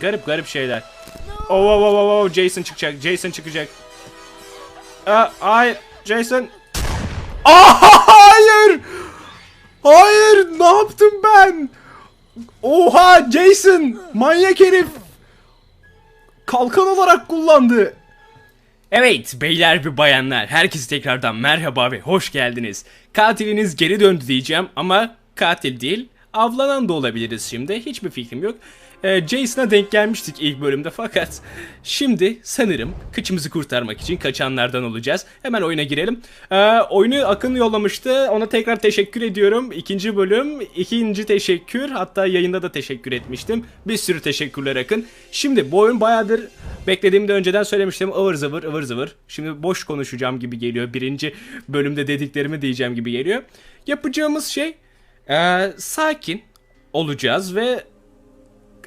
Garip garip şeyler. Oh, oh, oh, oh, oh, Jason çıkacak. Jason çıkacak. Aa, hayır. Jason. Aa, hayır. Hayır. Ne yaptım ben? Oha Jason. Manyak herif. Kalkan olarak kullandı. Evet beyler ve bayanlar herkese tekrardan merhaba ve hoş geldiniz. Katiliniz geri döndü diyeceğim ama katil değil avlanan da olabiliriz şimdi hiçbir fikrim yok. Ee, Jason'a denk gelmiştik ilk bölümde fakat şimdi sanırım kıçımızı kurtarmak için kaçanlardan olacağız. Hemen oyuna girelim. Ee, oyunu Akın yollamıştı ona tekrar teşekkür ediyorum. İkinci bölüm ikinci teşekkür hatta yayında da teşekkür etmiştim. Bir sürü teşekkürler Akın. Şimdi bu oyun bayağıdır beklediğimde önceden söylemiştim ıvır zıvır ıvır zıvır. Şimdi boş konuşacağım gibi geliyor. Birinci bölümde dediklerimi diyeceğim gibi geliyor. Yapacağımız şey ee, sakin olacağız ve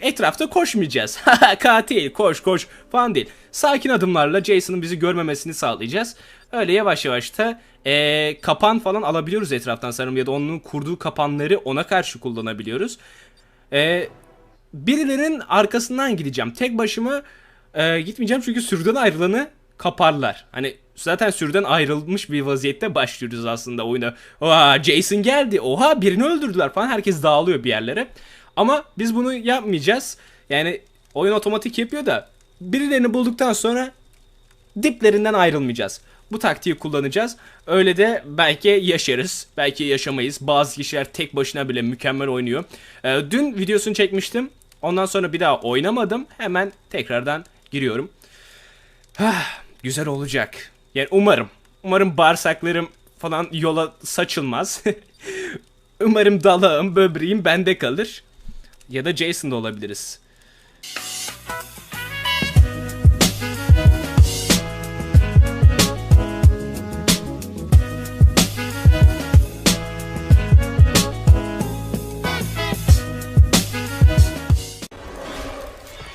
etrafta koşmayacağız. Katil koş koş falan değil. Sakin adımlarla Jason'ın bizi görmemesini sağlayacağız. Öyle yavaş yavaş da ee, kapan falan alabiliyoruz etraftan sanırım ya da onun kurduğu kapanları ona karşı kullanabiliyoruz. Ee, birilerinin arkasından gideceğim. Tek başıma e, gitmeyeceğim çünkü sürüden ayrılanı kaparlar. Hani zaten sürüden ayrılmış bir vaziyette başlıyoruz aslında oyuna. Oha Jason geldi. Oha birini öldürdüler falan. Herkes dağılıyor bir yerlere. Ama biz bunu yapmayacağız. Yani oyun otomatik yapıyor da birilerini bulduktan sonra diplerinden ayrılmayacağız. Bu taktiği kullanacağız. Öyle de belki yaşarız, belki yaşamayız. Bazı kişiler tek başına bile mükemmel oynuyor. Ee, dün videosunu çekmiştim. Ondan sonra bir daha oynamadım. Hemen tekrardan giriyorum. Hah, güzel olacak. Yani umarım. Umarım bağırsaklarım falan yola saçılmaz. umarım dalağım, böbreğim bende kalır. Ya da Jason'da olabiliriz.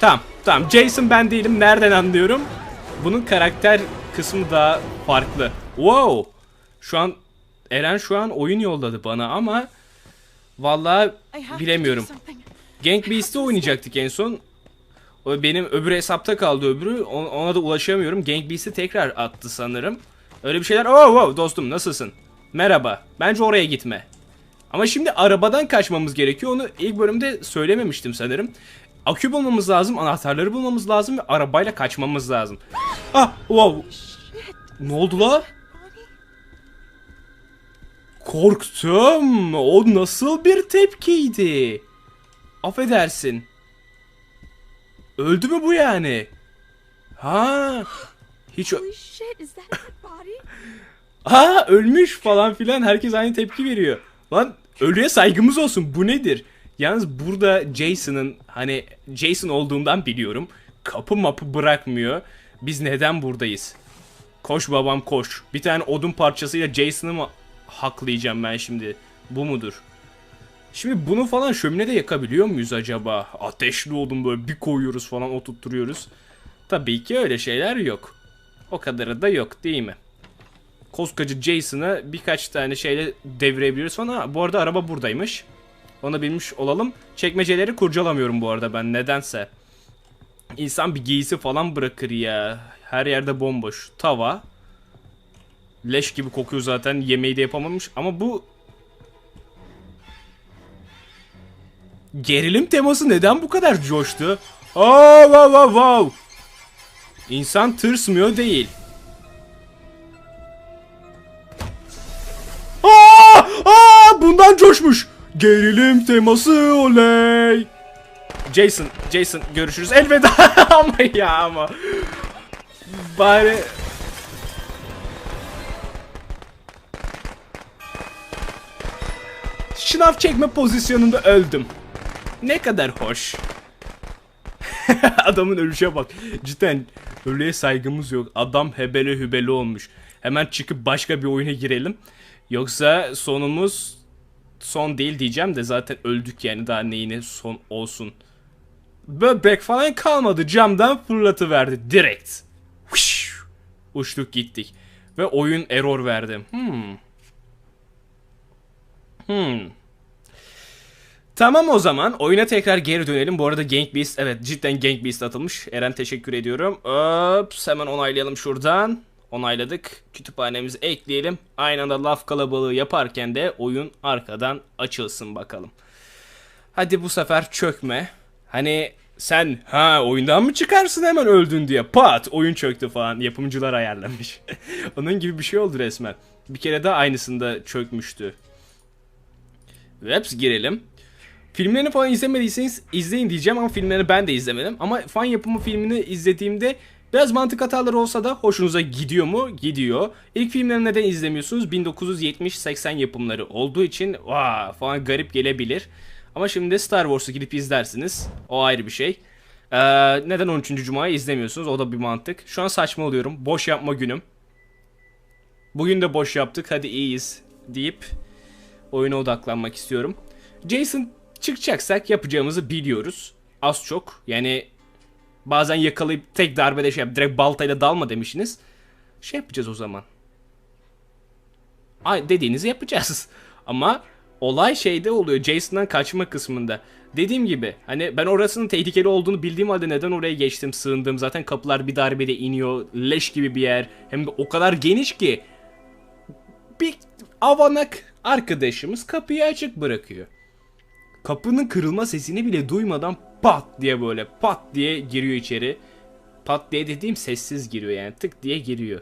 Tamam, tamam. Jason ben değilim. Nereden anlıyorum? Bunun karakter kısmı daha farklı. Wow! Şu an Eren şu an oyun yolladı bana ama vallahi bilemiyorum. Gang Beast'te oynayacaktık en son. O benim öbür hesapta kaldı öbürü. Ona da ulaşamıyorum. Gang Beast'i tekrar attı sanırım. Öyle bir şeyler. Oh, oh dostum nasılsın? Merhaba. Bence oraya gitme. Ama şimdi arabadan kaçmamız gerekiyor. Onu ilk bölümde söylememiştim sanırım. Akü bulmamız lazım, anahtarları bulmamız lazım ve arabayla kaçmamız lazım. Ah, wow. Ne oldu la? Korktum. O nasıl bir tepkiydi? Affedersin. Öldü mü bu yani? Ha? Hiç? Ha ölmüş falan filan herkes aynı tepki veriyor. Lan ölüye saygımız olsun bu nedir? Yalnız burada Jason'ın hani Jason olduğundan biliyorum. Kapı mapı bırakmıyor. Biz neden buradayız? Koş babam koş. Bir tane odun parçasıyla Jason'ı mı haklayacağım ben şimdi? Bu mudur? Şimdi bunu falan şöminede yakabiliyor muyuz acaba? Ateşli odun böyle bir koyuyoruz falan oturtturuyoruz. Tabii ki öyle şeyler yok. O kadarı da yok değil mi? koskoca Jason'ı birkaç tane şeyle devirebiliyoruz falan. Ha, bu arada araba buradaymış. Onu bilmiş olalım. Çekmeceleri kurcalamıyorum bu arada ben nedense. İnsan bir giysi falan bırakır ya. Her yerde bomboş. Tava. Leş gibi kokuyor zaten. Yemeği de yapamamış. Ama bu... Gerilim teması neden bu kadar coştu? Oh, wow, wow, wow. İnsan tırsmıyor değil. Aa, aa, bundan coşmuş. Gerilim teması oley. Jason, Jason görüşürüz. Elveda ama ya ama. Bari Şınav çekme pozisyonunda öldüm. Ne kadar hoş. Adamın ölüşe bak. Cidden ölüye saygımız yok. Adam hebele hübele olmuş. Hemen çıkıp başka bir oyuna girelim. Yoksa sonumuz son değil diyeceğim de zaten öldük yani daha neyine son olsun. Böbrek falan kalmadı camdan fırlatıverdi direkt. Hış! Uçtuk gittik. Ve oyun error verdi. Hmm. Hmm. Tamam o zaman oyuna tekrar geri dönelim. Bu arada Gang Beast evet cidden Gang Beast atılmış. Eren teşekkür ediyorum. Ops hemen onaylayalım şuradan. Onayladık. Kütüphanemizi ekleyelim. Aynı anda laf kalabalığı yaparken de oyun arkadan açılsın bakalım. Hadi bu sefer çökme. Hani sen ha oyundan mı çıkarsın hemen öldün diye pat oyun çöktü falan yapımcılar ayarlamış. Onun gibi bir şey oldu resmen. Bir kere daha aynısında çökmüştü. Webs girelim. Filmlerini falan izlemediyseniz izleyin diyeceğim ama filmlerini ben de izlemedim. Ama fan yapımı filmini izlediğimde biraz mantık hataları olsa da hoşunuza gidiyor mu? Gidiyor. İlk filmlerini neden izlemiyorsunuz? 1970-80 yapımları olduğu için vaa falan garip gelebilir. Ama şimdi Star Wars'u gidip izlersiniz. O ayrı bir şey. Ee, neden 13. Cuma'yı izlemiyorsunuz? O da bir mantık. Şu an saçma oluyorum. Boş yapma günüm. Bugün de boş yaptık. Hadi iyiyiz deyip oyuna odaklanmak istiyorum. Jason çıkacaksak yapacağımızı biliyoruz. Az çok. Yani bazen yakalayıp tek darbede şey yap. Direkt baltayla dalma demişsiniz. Şey yapacağız o zaman. Ay dediğinizi yapacağız. Ama olay şeyde oluyor. Jason'dan kaçma kısmında. Dediğim gibi hani ben orasının tehlikeli olduğunu bildiğim halde neden oraya geçtim sığındım. Zaten kapılar bir darbede iniyor. Leş gibi bir yer. Hem de o kadar geniş ki bir avanak arkadaşımız kapıyı açık bırakıyor. Kapının kırılma sesini bile duymadan pat diye böyle pat diye giriyor içeri. Pat diye dediğim sessiz giriyor yani tık diye giriyor.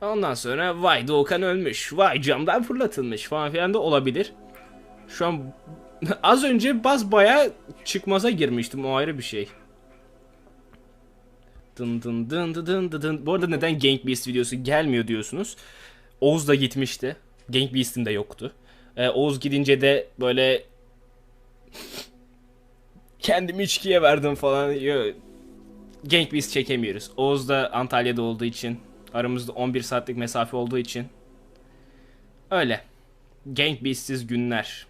Ondan sonra vay Doğukan ölmüş, vay camdan fırlatılmış falan filan da olabilir. Şu an az önce baz baya çıkmaza girmiştim o ayrı bir şey. Dın dın dın dın dın dın. Bu arada neden Gang Beast videosu gelmiyor diyorsunuz. Oğuz da gitmişti. Gang Beast'in de yoktu. Ee, Oğuz gidince de böyle kendimi içkiye verdim falan. Yo, Gang Beast çekemiyoruz. Oğuz da Antalya'da olduğu için aramızda 11 saatlik mesafe olduğu için öyle. Gang Beast'siz günler.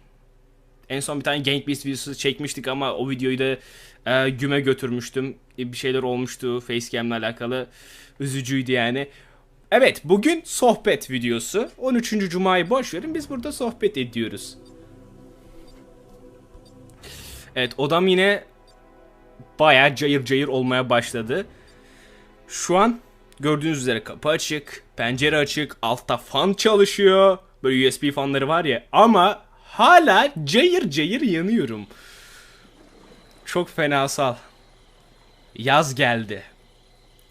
En son bir tane Gang Beast videosu çekmiştik ama o videoyu da e, güme götürmüştüm. E, bir şeyler olmuştu Facecam'le alakalı. Üzücüydü yani. Evet bugün sohbet videosu. 13. Cuma'yı boş verin biz burada sohbet ediyoruz. Evet odam yine baya cayır cayır olmaya başladı. Şu an gördüğünüz üzere kapı açık, pencere açık, altta fan çalışıyor. Böyle USB fanları var ya ama hala cayır cayır yanıyorum. Çok fenasal. Yaz geldi.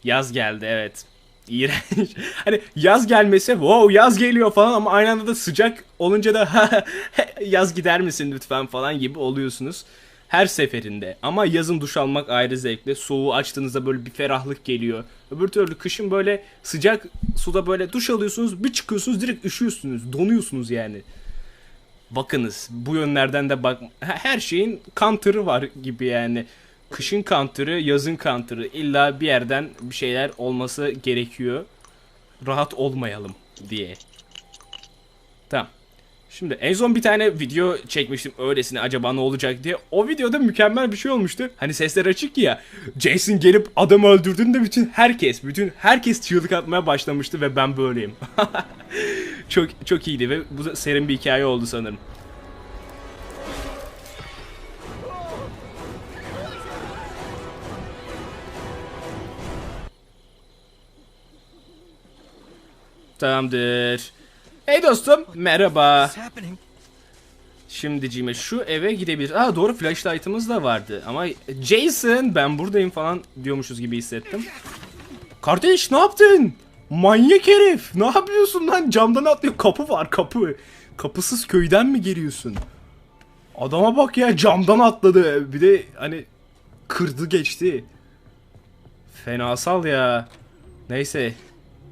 Yaz geldi evet. İğrenç. hani yaz gelmesi wow yaz geliyor falan ama aynı anda da sıcak olunca da yaz gider misin lütfen falan gibi oluyorsunuz. Her seferinde. Ama yazın duş almak ayrı zevkli. Soğuğu açtığınızda böyle bir ferahlık geliyor. Öbür türlü kışın böyle sıcak suda böyle duş alıyorsunuz bir çıkıyorsunuz direkt üşüyorsunuz. Donuyorsunuz yani. Bakınız bu yönlerden de bak her şeyin counter'ı var gibi yani. Kışın counter'ı, yazın counter'ı. İlla bir yerden bir şeyler olması gerekiyor. Rahat olmayalım diye. Tamam. Şimdi en son bir tane video çekmiştim öylesine acaba ne olacak diye. O videoda mükemmel bir şey olmuştu. Hani sesler açık ya. Jason gelip adamı öldürdüğünde bütün herkes, bütün herkes çığlık atmaya başlamıştı ve ben böyleyim. çok çok iyiydi ve bu serin bir hikaye oldu sanırım. Tamamdır. Hey dostum, merhaba. Şimdiciğime şu eve gidebiliriz. Aa doğru flashlight'ımız da vardı. Ama Jason ben buradayım falan diyormuşuz gibi hissettim. Kardeş ne yaptın? Manyak herif. Ne yapıyorsun lan? Camdan atlıyor. Kapı var kapı. Kapısız köyden mi geliyorsun? Adama bak ya camdan atladı. Bir de hani kırdı geçti. Fenasal ya. Neyse.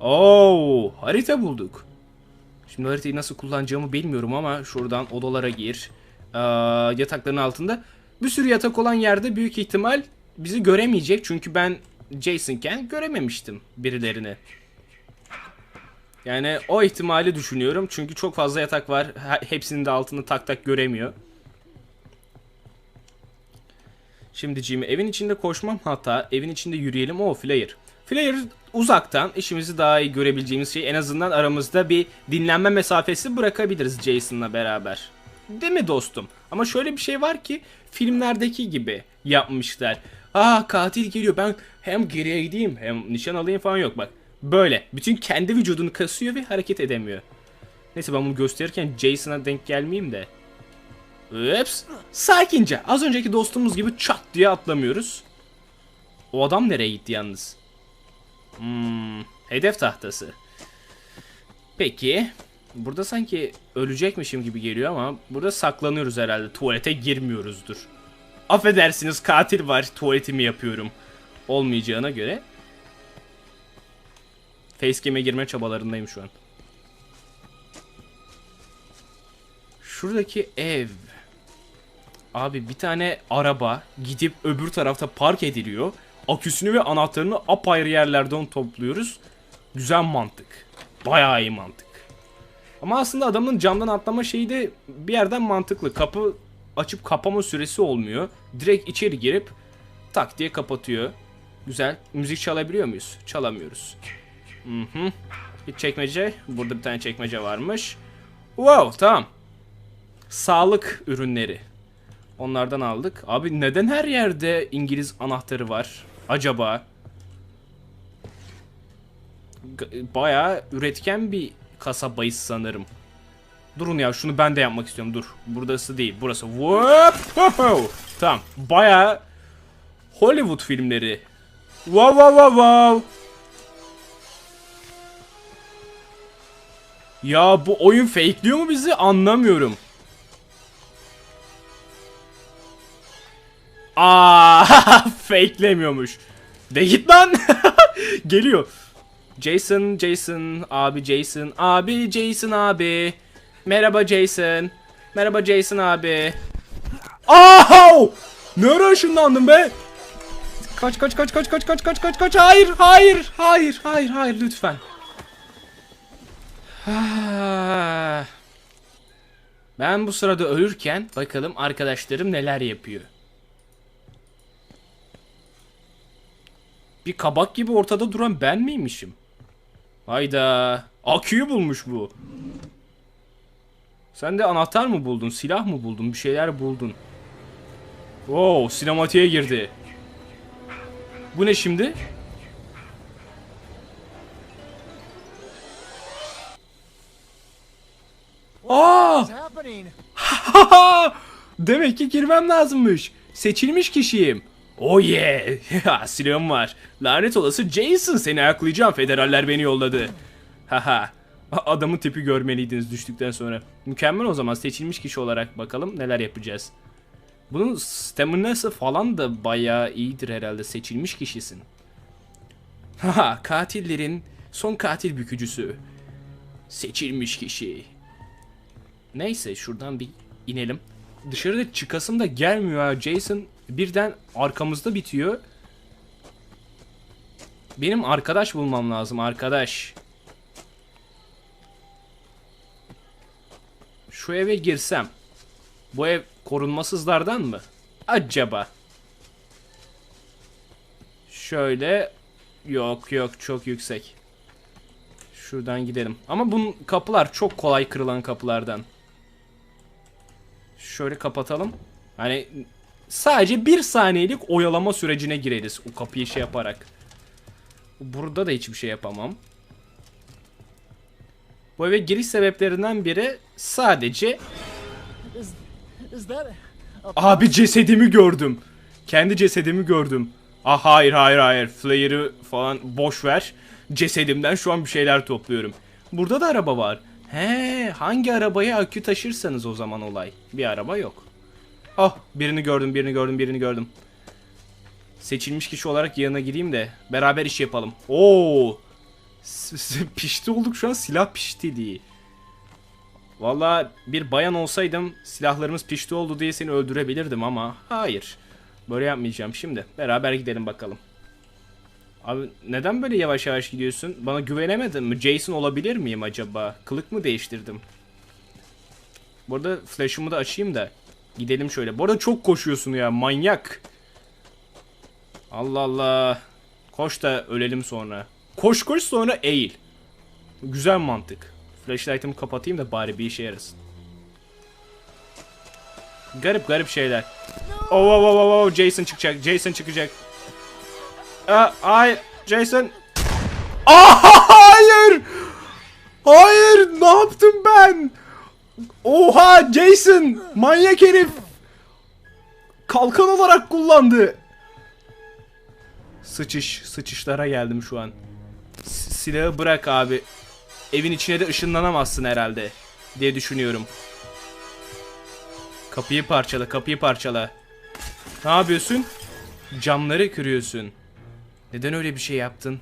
Oo, harita bulduk. Şimdi haritayı nasıl kullanacağımı bilmiyorum ama şuradan odalara gir. Ee, yatakların altında. Bir sürü yatak olan yerde büyük ihtimal bizi göremeyecek. Çünkü ben Jason'ken görememiştim birilerini. Yani o ihtimali düşünüyorum. Çünkü çok fazla yatak var. He- Hepsinin de altını tak tak göremiyor. Şimdi Jimmy evin içinde koşmam hata. Evin içinde yürüyelim. O flyer. Flyer uzaktan işimizi daha iyi görebileceğimiz şey en azından aramızda bir dinlenme mesafesi bırakabiliriz Jason'la beraber. Değil mi dostum? Ama şöyle bir şey var ki filmlerdeki gibi yapmışlar. Aa katil geliyor ben hem geriye gideyim hem nişan alayım falan yok bak. Böyle. Bütün kendi vücudunu kasıyor ve hareket edemiyor. Neyse ben bunu gösterirken Jason'a denk gelmeyeyim de. Ups. Sakince. Az önceki dostumuz gibi çat diye atlamıyoruz. O adam nereye gitti yalnız? Hmm, hedef tahtası. Peki. Burada sanki ölecekmişim gibi geliyor ama burada saklanıyoruz herhalde. Tuvalete girmiyoruzdur. Affedersiniz katil var tuvaletimi yapıyorum. Olmayacağına göre. Facecam'e girme çabalarındayım şu an. Şuradaki ev. Abi bir tane araba gidip öbür tarafta park ediliyor. Aküsünü ve anahtarını apayrı yerlerden topluyoruz. Güzel mantık. Bayağı iyi mantık. Ama aslında adamın camdan atlama şeyi de bir yerden mantıklı. Kapı açıp kapama süresi olmuyor. Direkt içeri girip tak diye kapatıyor. Güzel. Müzik çalabiliyor muyuz? Çalamıyoruz. Hı hı. Bir çekmece. Burada bir tane çekmece varmış. Wow tamam. Sağlık ürünleri. Onlardan aldık. Abi neden her yerde İngiliz anahtarı var? Acaba? Bayağı üretken bir kasabayız sanırım. Durun ya şunu ben de yapmak istiyorum dur. Burası değil burası. Whoop! Tamam. Bayağı Hollywood filmleri. Wow wow wow wow. Ya bu oyun fakeliyor mu bizi anlamıyorum. Aa, fakelemiyormuş. De git lan. Geliyor. Jason, Jason, abi Jason, abi Jason abi. Merhaba Jason. Merhaba Jason abi. Aha! Nereye ışınlandın be? Kaç kaç kaç kaç kaç kaç kaç kaç kaç hayır hayır hayır hayır hayır lütfen. Ben bu sırada ölürken bakalım arkadaşlarım neler yapıyor. Bir kabak gibi ortada duran ben miymişim? Hayda. Aküyü bulmuş bu. Sen de anahtar mı buldun? Silah mı buldun? Bir şeyler buldun. Wow, sinematiğe girdi. Bu ne şimdi? Aa! Demek ki girmem lazımmış. Seçilmiş kişiyim. Oh yeah. Silahım var. Lanet olası Jason seni ayaklayacağım. Federaller beni yolladı. Haha. Adamın tipi görmeliydiniz düştükten sonra. Mükemmel o zaman seçilmiş kişi olarak bakalım neler yapacağız. Bunun staminası falan da bayağı iyidir herhalde seçilmiş kişisin. Haha katillerin son katil bükücüsü. Seçilmiş kişi. Neyse şuradan bir inelim. Dışarıda çıkasım da gelmiyor ha. Jason birden arkamızda bitiyor. Benim arkadaş bulmam lazım arkadaş. Şu eve girsem. Bu ev korunmasızlardan mı? Acaba. Şöyle. Yok yok çok yüksek. Şuradan gidelim. Ama bunun kapılar çok kolay kırılan kapılardan. Şöyle kapatalım. Hani sadece bir saniyelik oyalama sürecine gireriz o kapıyı şey yaparak. Burada da hiçbir şey yapamam. Bu eve giriş sebeplerinden biri sadece Abi cesedimi gördüm. Kendi cesedimi gördüm. Ah hayır hayır hayır. Flayer'ı falan boş ver. Cesedimden şu an bir şeyler topluyorum. Burada da araba var. He, hangi arabaya akü taşırsanız o zaman olay. Bir araba yok. Ah, birini gördüm, birini gördüm, birini gördüm. Seçilmiş kişi olarak yanına gideyim de beraber iş yapalım. Oo! Pişti olduk şu an silah pişti diye. Valla bir bayan olsaydım silahlarımız pişti oldu diye seni öldürebilirdim ama hayır. Böyle yapmayacağım şimdi. Beraber gidelim bakalım. Abi neden böyle yavaş yavaş gidiyorsun? Bana güvenemedin mi? Jason olabilir miyim acaba? Kılık mı değiştirdim? Bu arada flash'ımı da açayım da. Gidelim şöyle. Bu arada çok koşuyorsun ya manyak. Allah Allah. Koş da ölelim sonra. Koş koş sonra eğil. Güzel mantık. Flashlight'ımı kapatayım da bari bir işe yarasın. Garip garip şeyler. Oh, oh, oh, oh, oh, Jason çıkacak. Jason çıkacak. Aa, hayır. Jason. Aa, hayır. Hayır. Ne yaptım ben? Oha Jason. Manyak herif. Kalkan olarak kullandı. Sıçış. Sıçışlara geldim şu an. S- silahı bırak abi. Evin içine de ışınlanamazsın herhalde. Diye düşünüyorum. Kapıyı parçala, kapıyı parçala. Ne yapıyorsun? Camları kırıyorsun. Neden öyle bir şey yaptın?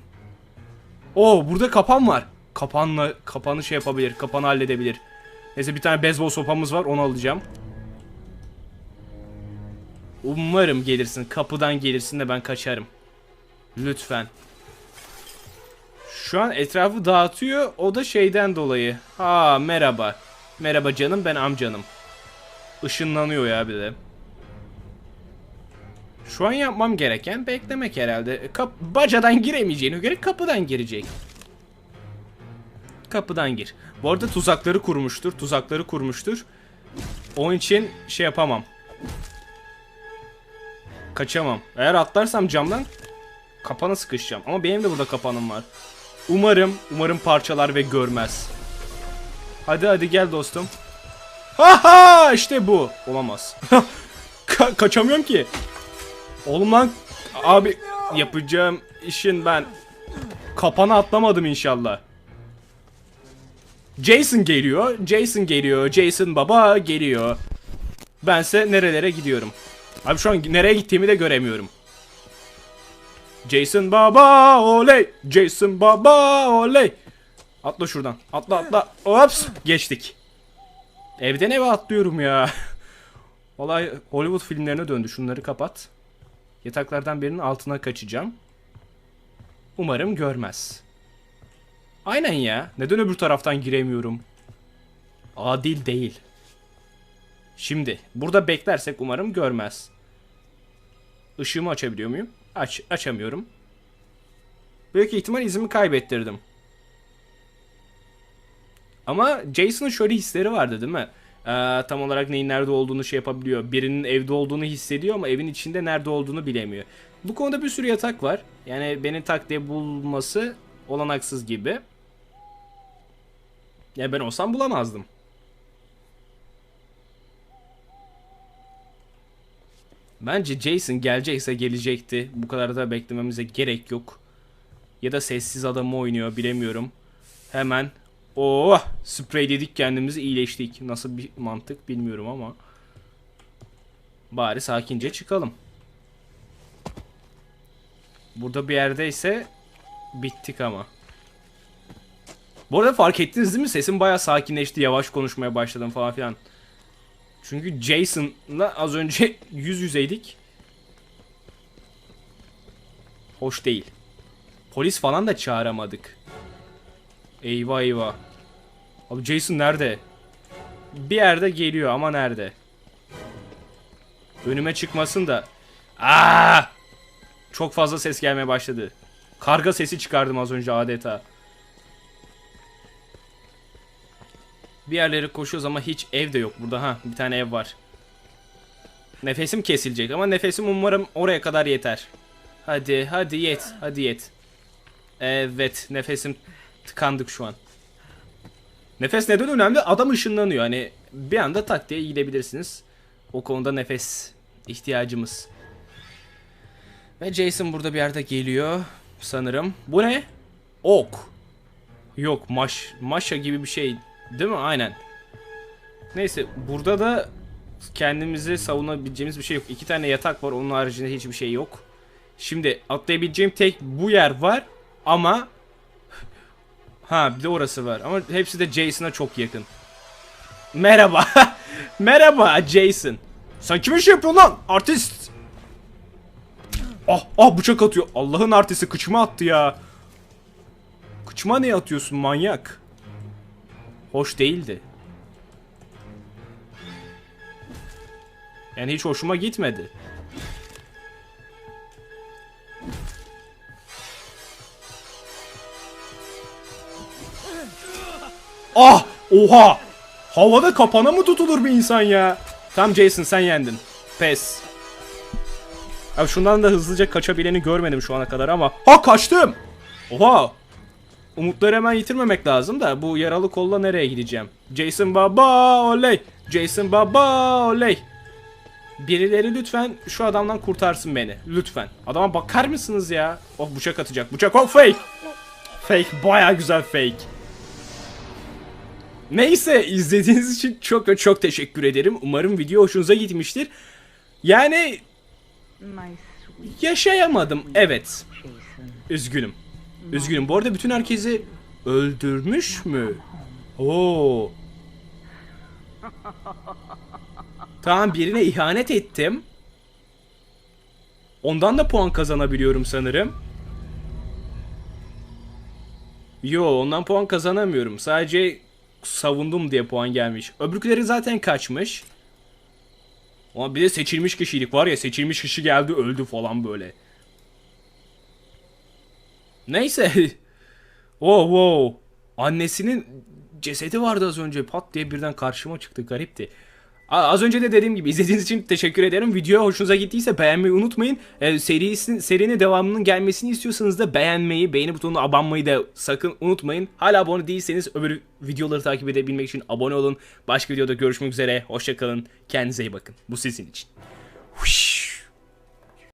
Oo, burada kapan var. Kapanla kapanı şey yapabilir, kapanı halledebilir. Neyse bir tane beyzbol sopamız var, onu alacağım. Umarım gelirsin, kapıdan gelirsin de ben kaçarım. Lütfen. Şu an etrafı dağıtıyor, o da şeyden dolayı. Ha merhaba. Merhaba canım, ben amcanım. Işınlanıyor ya bir de. Şu an yapmam gereken beklemek herhalde. Kap bacadan giremeyeceğine göre kapıdan girecek. Kapıdan gir. Bu arada tuzakları kurmuştur. Tuzakları kurmuştur. Onun için şey yapamam. Kaçamam. Eğer atlarsam camdan kapana sıkışacağım. Ama benim de burada kapanım var. Umarım, umarım parçalar ve görmez. Hadi hadi gel dostum. Ha ha işte bu. Olamaz. Ka- kaçamıyorum ki. Oğlum lan abi yapacağım işin ben kapana atlamadım inşallah. Jason geliyor. Jason geliyor. Jason baba geliyor. Bense nerelere gidiyorum. Abi şu an nereye gittiğimi de göremiyorum. Jason baba oley. Jason baba oley. Atla şuradan. Atla atla. Ops. Geçtik. Evden eve atlıyorum ya. Olay Hollywood filmlerine döndü. Şunları kapat. Yataklardan birinin altına kaçacağım. Umarım görmez. Aynen ya. Neden öbür taraftan giremiyorum? Adil değil. Şimdi burada beklersek umarım görmez. Işığımı açabiliyor muyum? Aç, açamıyorum. Büyük ihtimal izimi kaybettirdim. Ama Jason'ın şöyle hisleri vardı değil mi? Ee, tam olarak neyin nerede olduğunu şey yapabiliyor. Birinin evde olduğunu hissediyor ama evin içinde nerede olduğunu bilemiyor. Bu konuda bir sürü yatak var. Yani beni tak diye bulması olanaksız gibi. Ya ben olsam bulamazdım. Bence Jason gelecekse gelecekti. Bu kadar da beklememize gerek yok. Ya da sessiz adamı oynuyor bilemiyorum. Hemen Oh sprey dedik kendimizi iyileştik. Nasıl bir mantık bilmiyorum ama. Bari sakince çıkalım. Burada bir yerdeyse bittik ama. Bu arada fark ettiniz değil mi? Sesim baya sakinleşti. Yavaş konuşmaya başladım falan filan. Çünkü Jason'la az önce yüz yüzeydik. Hoş değil. Polis falan da çağıramadık. Eyvah eyvah. Abi Jason nerede? Bir yerde geliyor ama nerede? Önüme çıkmasın da. Aa! Çok fazla ses gelmeye başladı. Karga sesi çıkardım az önce adeta. Bir yerlere koşuyoruz ama hiç ev de yok burada. Ha bir tane ev var. Nefesim kesilecek ama nefesim umarım oraya kadar yeter. Hadi hadi yet. Hadi yet. Evet nefesim tıkandık şu an. Nefes neden önemli? Adam ışınlanıyor. Hani bir anda tak diye gidebilirsiniz. O konuda nefes ihtiyacımız. Ve Jason burada bir yerde geliyor sanırım. Bu ne? Ok. Yok maş maşa gibi bir şey değil mi? Aynen. Neyse burada da kendimizi savunabileceğimiz bir şey yok. İki tane yatak var. Onun haricinde hiçbir şey yok. Şimdi atlayabileceğim tek bu yer var. Ama Ha bir de orası var. Ama hepsi de Jason'a çok yakın. Merhaba. Merhaba Jason. Sen kime şey yapıyorsun lan? Artist. Ah ah bıçak atıyor. Allah'ın artisti kıçıma attı ya. Kıçıma ne atıyorsun manyak? Hoş değildi. Yani hiç hoşuma gitmedi. Ah! Oha! Havada kapana mı tutulur bir insan ya? Tam Jason sen yendin. Pes. Abi şundan da hızlıca kaçabileni görmedim şu ana kadar ama. Ha kaçtım. Oha. Umutları hemen yitirmemek lazım da bu yaralı kolla nereye gideceğim? Jason baba oley. Jason baba oley. Birileri lütfen şu adamdan kurtarsın beni. Lütfen. Adama bakar mısınız ya? Oh bıçak atacak. Bıçak oh fake. Fake baya güzel fake. Neyse izlediğiniz için çok çok teşekkür ederim. Umarım video hoşunuza gitmiştir. Yani yaşayamadım. Evet. Üzgünüm. Üzgünüm. Bu arada bütün herkesi öldürmüş mü? Oo. Tamam birine ihanet ettim. Ondan da puan kazanabiliyorum sanırım. Yo ondan puan kazanamıyorum. Sadece savundum diye puan gelmiş. Öbürküleri zaten kaçmış. Ama bir de seçilmiş kişilik var ya seçilmiş kişi geldi öldü falan böyle. Neyse. Oh wow. Annesinin cesedi vardı az önce. Pat diye birden karşıma çıktı. Garipti. Az önce de dediğim gibi izlediğiniz için teşekkür ederim. Video hoşunuza gittiyse beğenmeyi unutmayın. Ee, serisin, serinin devamının gelmesini istiyorsanız da beğenmeyi, beğeni butonuna abanmayı da sakın unutmayın. Hala abone değilseniz öbür videoları takip edebilmek için abone olun. Başka videoda görüşmek üzere. Hoşçakalın. Kendinize iyi bakın. Bu sizin için. Huş.